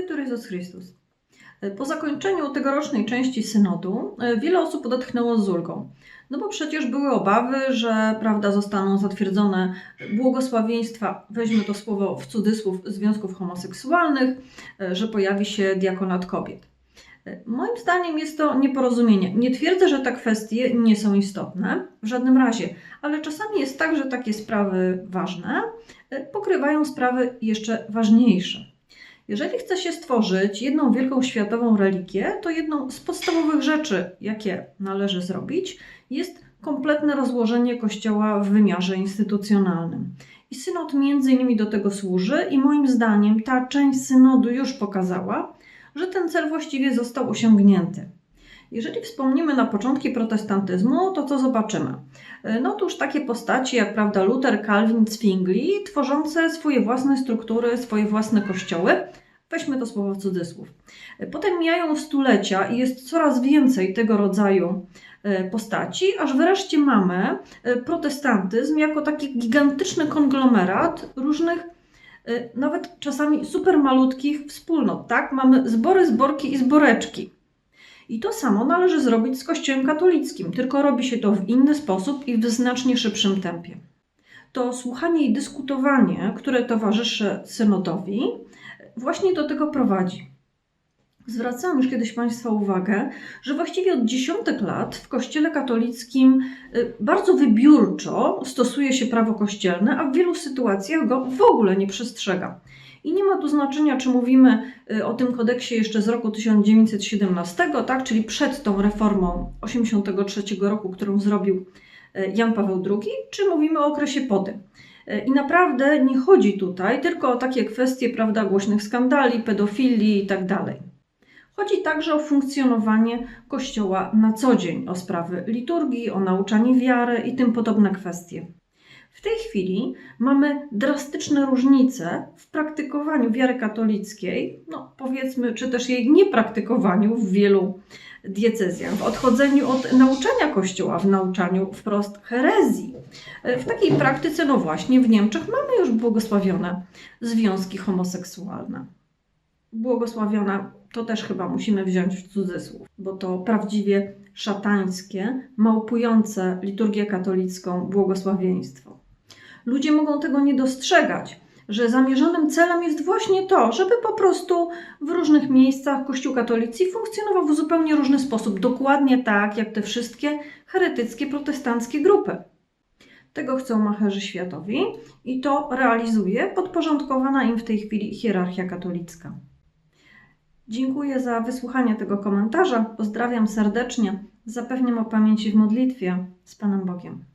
Jezus Chrystus. Po zakończeniu tegorocznej części synodu e, wiele osób odetchnęło z ulgą. No bo przecież były obawy, że prawda zostaną zatwierdzone błogosławieństwa, weźmy to słowo w cudzysłów, związków homoseksualnych, e, że pojawi się diakonat kobiet. E, Moim zdaniem jest to nieporozumienie. Nie twierdzę, że te kwestie nie są istotne, w żadnym razie, ale czasami jest tak, że takie sprawy ważne e, pokrywają sprawy jeszcze ważniejsze. Jeżeli chce się stworzyć jedną wielką światową religię, to jedną z podstawowych rzeczy, jakie należy zrobić, jest kompletne rozłożenie Kościoła w wymiarze instytucjonalnym. I synod między innymi do tego służy i moim zdaniem ta część synodu już pokazała, że ten cel właściwie został osiągnięty. Jeżeli wspomnimy na początki protestantyzmu, to co zobaczymy? No otóż takie postaci jak prawda Luther, Calvin, Zwingli, tworzące swoje własne struktury, swoje własne kościoły. Weźmy to słowo w cudzysłów. Potem mijają stulecia i jest coraz więcej tego rodzaju e, postaci, aż wreszcie mamy e, protestantyzm jako taki gigantyczny konglomerat różnych e, nawet czasami super malutkich wspólnot, tak? Mamy zbory, zborki i zboreczki. I to samo należy zrobić z Kościołem katolickim, tylko robi się to w inny sposób i w znacznie szybszym tempie. To słuchanie i dyskutowanie, które towarzyszy synodowi, właśnie do tego prowadzi. Zwracałam już kiedyś Państwa uwagę, że właściwie od dziesiątek lat w Kościele katolickim y, bardzo wybiórczo stosuje się prawo kościelne, a w wielu sytuacjach go w ogóle nie przestrzega. I nie ma tu znaczenia, czy mówimy y, o tym kodeksie jeszcze z roku 1917, tak, czyli przed tą reformą 83 roku, którą zrobił y, Jan Paweł II, czy mówimy o okresie po tym. I naprawdę nie chodzi tutaj tylko o takie kwestie, prawda, głośnych skandali, pedofilii i tak dalej. Chodzi także o funkcjonowanie Kościoła na co dzień, o sprawy liturgii, o nauczanie wiary i tym podobne kwestie. W tej chwili mamy drastyczne różnice w praktykowaniu wiary katolickiej, no powiedzmy, czy też jej niepraktykowaniu w wielu diecezjach, w odchodzeniu od nauczania Kościoła, w nauczaniu wprost herezji. W takiej praktyce, no właśnie, w Niemczech mamy już błogosławione związki homoseksualne. Błogosławione to też chyba musimy wziąć w cudzysłów, bo to prawdziwie szatańskie, małpujące liturgię katolicką błogosławieństwo. Ludzie mogą tego nie dostrzegać, że zamierzonym celem jest właśnie to, żeby po prostu w różnych miejscach Kościół katolicki funkcjonował w zupełnie różny sposób, dokładnie tak jak te wszystkie heretyckie protestanckie grupy. Tego chcą macherzy światowi i to realizuje podporządkowana im w tej chwili hierarchia katolicka. Dziękuję za wysłuchanie tego komentarza. Pozdrawiam serdecznie. Zapewniam o pamięci w modlitwie z Panem Bogiem.